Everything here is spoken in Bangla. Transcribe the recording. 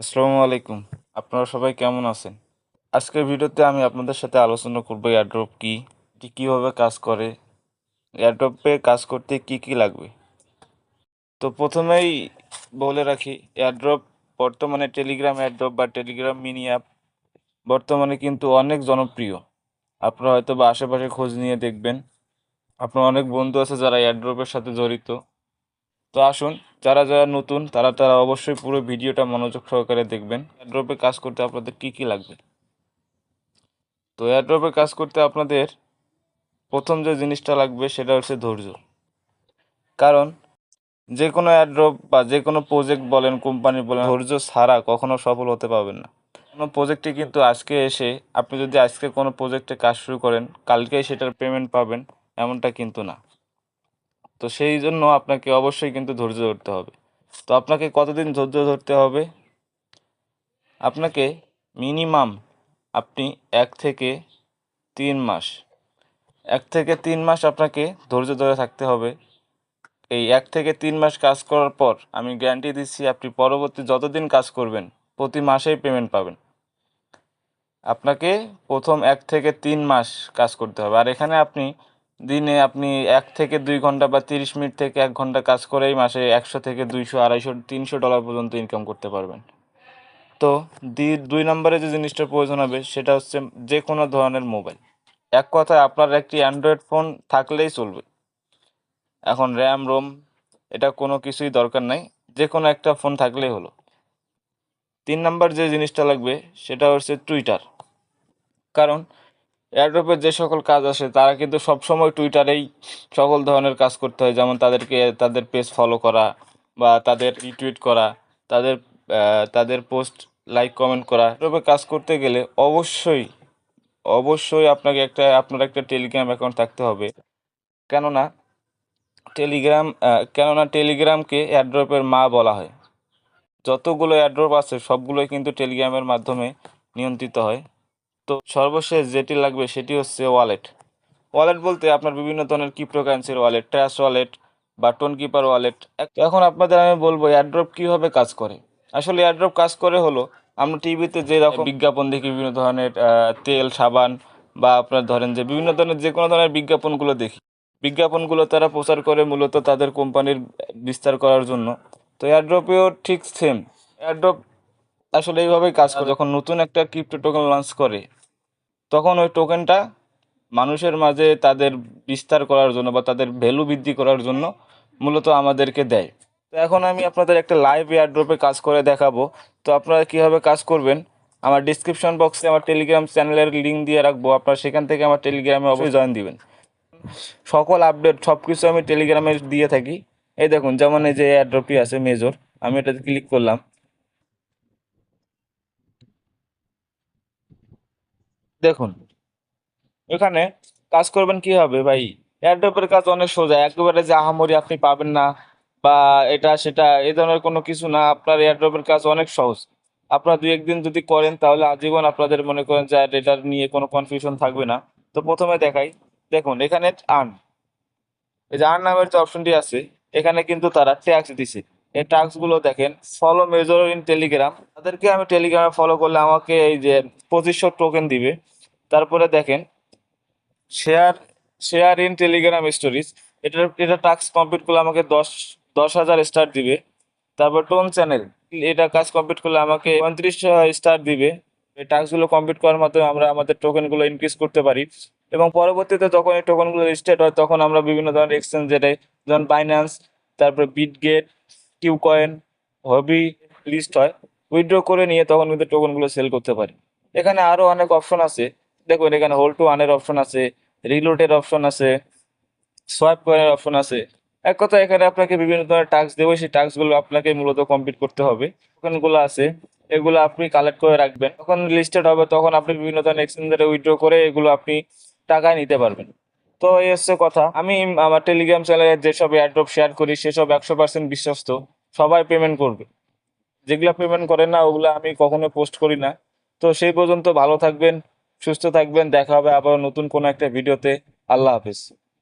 আসসালামু আলাইকুম। আপনারা সবাই কেমন আছেন? আজকের ভিডিওতে আমি আপনাদের সাথে আলোচনা করব এয়ারড্রপ কি, এটি কীভাবে কাজ করে এয়ারড্রপে কাজ করতে কি কি লাগবে। তো প্রথমেই বলে রাখি এয়ারড্রপ বর্তমানে টেলিগ্রাম এয়ারড্রপ বা টেলিগ্রাম মিনি অ্যাপ বর্তমানে কিন্তু অনেক জনপ্রিয়। আপনারা হয়তো বা আশেপাশে খোঁজ নিয়ে দেখবেন। আপনার অনেক বন্ধু আছে যারা এয়ারড্রপের সাথে জড়িত। তো আসুন, যারা যারা নতুন, তারা তারা অবশ্যই পুরো ভিডিওটা মনোযোগ সহকারে দেখবেন। এয়ারড্রপে কাজ করতে আপনাদের কি কি লাগবে? তো এয়ারড্রপে কাজ করতে আপনাদের প্রথম যে জিনিসটা লাগবে, সেটা হচ্ছে ধৈর্য। কারণ যে কোনো এয়ারড্রপ বা যে কোনো প্রজেক্ট বলেন কোম্পানি বলেন, ধৈর্য ছাড়া কখনো সফল হতে পারবেন না। কোনো প্রজেক্টে কিন্তু আজকে এসে আপনি যদি আজকে কোনো প্রজেক্টে কাজ শুরু করেন, কালকেই সেটার পেমেন্ট পাবেন, এমনটা কিন্তু না। তো সেই জন্য আপনাকে অবশ্যই কিন্তু ধৈর্য ধরতে হবে। তো আপনাকে কতদিন ধৈর্য ধরতে হবে? আপনাকে মিনিমাম আপনি এক থেকে তিন মাস, এক থেকে তিন মাস আপনাকে ধৈর্য ধরে থাকতে হবে। এই এক থেকে তিন মাস কাজ করার পর আমি গ্যারান্টি দিচ্ছি আপনি পরবর্তী যতদিন কাজ করবেন, প্রতি মাসেই পেমেন্ট পাবেন। আপনাকে প্রথম এক থেকে তিন মাস কাজ করতে হবে। আর এখানে আপনি দিনে আপনি এক থেকে দুই ঘণ্টা বা তিরিশ মিনিট থেকে এক ঘণ্টা কাজ করেই মাসে একশো থেকে দুইশো, আড়াইশো, তিনশো ডলার পর্যন্ত ইনকাম করতে পারবেন। তো দি, দুই নম্বরে যে জিনিসটার প্রয়োজন হবে সেটা হচ্ছে যে কোনো ধরনের মোবাইল এক কথায় আপনার একটি অ্যান্ড্রয়েড ফোন থাকলেই চলবে। এখন র্যাম রোম এটা কোনো কিছুই দরকার নাই যে কোনো একটা ফোন থাকলেই হলো। তিন নাম্বার যে জিনিসটা লাগবে সেটা হচ্ছে টুইটার কারণ এয়ারড্রপের যে সকল কাজ আসে, তারা কিন্তু সবসময় টুইটারেই সকল ধরনের কাজ করতে হয়, যেমন তাদেরকে, তাদের পেজ ফলো করা বা তাদের রিটুইট করা, তাদের তাদের পোস্ট লাইক কমেন্ট করা। এভাবে কাজ করতে গেলে অবশ্যই অবশ্যই আপনাকে একটা, আপনার একটা টেলিগ্রাম অ্যাকাউন্ট থাকতে হবে। কেননা টেলিগ্রাম কেননা টেলিগ্রামকে এয়ারড্রপের মা বলা হয়। যতগুলো এয়ারড্রপ আছে, সবগুলোই কিন্তু টেলিগ্রামের মাধ্যমে নিয়ন্ত্রিত হয়। তো সর্বশেষ যেটি লাগবে সেটি হচ্ছে ওয়ালেট ওয়ালেট বলতে আপনার বিভিন্ন ধরনের ক্রিপ্টোকারেন্সির ওয়ালেট ট্র্যাশ ওয়ালেট বা টোন কিপার ওয়ালেট এখন আপনাদের আমি বলব এয়ারড্রপ কীভাবে কাজ করে? আসলে এয়ারড্রপ কাজ করে হলো, আমরা টিভিতে যে রকম বিজ্ঞাপন দেখি, বিভিন্ন ধরনের তেল, সাবান বা আপনার ধরেন যে বিভিন্ন ধরনের যে কোনো ধরনের বিজ্ঞাপনগুলো দেখি। বিজ্ঞাপনগুলো তারা প্রচার করে মূলত তাদের কোম্পানির বিস্তার করার জন্য। তো এয়ারড্রপেও ঠিক সেম এয়ারড্রপ আসলে এইভাবেই কাজ করে। যখন নতুন একটা ক্রিপ্টো টোকেন লঞ্চ করে তখন ওই টোকেনটা মানুষের মাঝে তাদের বিস্তার করার জন্য বা তাদের ভ্যালু বৃদ্ধি করার জন্য মূলত আমাদেরকে দেয়। তো এখন আমি আপনাদের একটা লাইভ এয়ারড্রপে কাজ করে দেখাবো। তো আপনারা কীভাবে কাজ করবেন, আমার ডিসক্রিপশন বক্সে আমার টেলিগ্রাম চ্যানেলের লিঙ্ক দিয়ে রাখব। আপনারা সেখান থেকে আমার টেলিগ্রামে অবশ্যই জয়েন দিবেন। সকল আপডেট সব কিছু আমি টেলিগ্রামে দিয়ে থাকি। এই দেখুন, যেমন এই যে এয়ারড্রপটি আছে মেজর আমি এটাতে ক্লিক করলাম। দেখুন, এখানে কাজ করবেন কি হবে ভাই? এয়ারড্রপের কাজ অনেক সোজা, একেবারে যে আহামরি আপনি পাবেন না বা এটা সেটা এই ধরনের কোনো কিছু না, আপনার এয়ারড্রপের কাজ অনেক সহজ। আপনারা দু একদিন যদি করেন তাহলে আজীবন আপনাদের মনে করেন যে এটা নিয়ে কোনো কনফিউশন থাকবে না। তো প্রথমে দেখাই, দেখুন এখানে আর্ন এই যে আর্ন নামের যে অপশনটি আছে, এখানে কিন্তু তারা ট্যাক্স দিছে। এই ট্যাক্সগুলো দেখেন ফলো মেজর ইন টেলিগ্রাম তাদেরকে আমি টেলিগ্রামে ফলো করলে আমাকে এই যে পঁচিশশো টোকেন দিবে। তারপরে দেখেন share share in Telegram stories এটা এটা টাস্ক কমপ্লিট করলে আমাকে দশ দশ হাজার স্টার দিবে। তারপর টোন চ্যানেল এটা কাজ কমপ্লিট করলে আমাকে পঁয়ত্রিশ স্টার দিবে। এই টাস্কগুলো কমপ্লিট করার মাধ্যমে আমরা আমাদের টোকেনগুলো ইনক্রিজ করতে পারি। এবং পরবর্তীতে যখন এই টোকেনগুলো লিস্টেড হয়, তখন আমরা বিভিন্ন ধরনের এক্সচেঞ্জ যেটাই, যেমন বাইন্যান্স তারপরে বিটগেট কিউ কয়েন হবি লিস্ট হয় উইথড্র করে নিয়ে তখন কিন্তু টোকেনগুলো সেল করতে পারি। এখানে আরও অনেক অপশন আছে। দেখুন, এখানে হোল টু ওয়ানের অপশন আছে রিলোটের অপশন আছে সোয়াইপ করার অপশন আছে। এক কথা, এখানে আপনাকে বিভিন্ন ধরনের টাস্ক দেবো, সেই টাস্কগুলো আপনাকে মূলত কমপ্লিট করতে হবে। টোকেনগুলো আছে, এগুলো আপনি কালেক্ট করে রাখবেন। যখন লিস্টেড হবে, তখন আপনি বিভিন্ন ধরনের এক্সচেঞ্জারে উইথড্র করে এগুলো আপনি টাকায় নিতে পারবেন। তো এই হচ্ছে কথা। আমি আমার টেলিগ্রাম চ্যানেলে যেসব এয়ারড্রপ শেয়ার করি, সেসব একশো পার্সেন্ট বিশ্বস্ত। সবাই পেমেন্ট করবে। যেগুলো পেমেন্ট করে না, ওগুলো আমি কখনো পোস্ট করি না। তো সেই পর্যন্ত ভালো থাকবেন, সুস্থ থাকবেন। দেখা হবে আবার নতুন কোনো একটা ভিডিওতে আল্লাহ হাফিজ।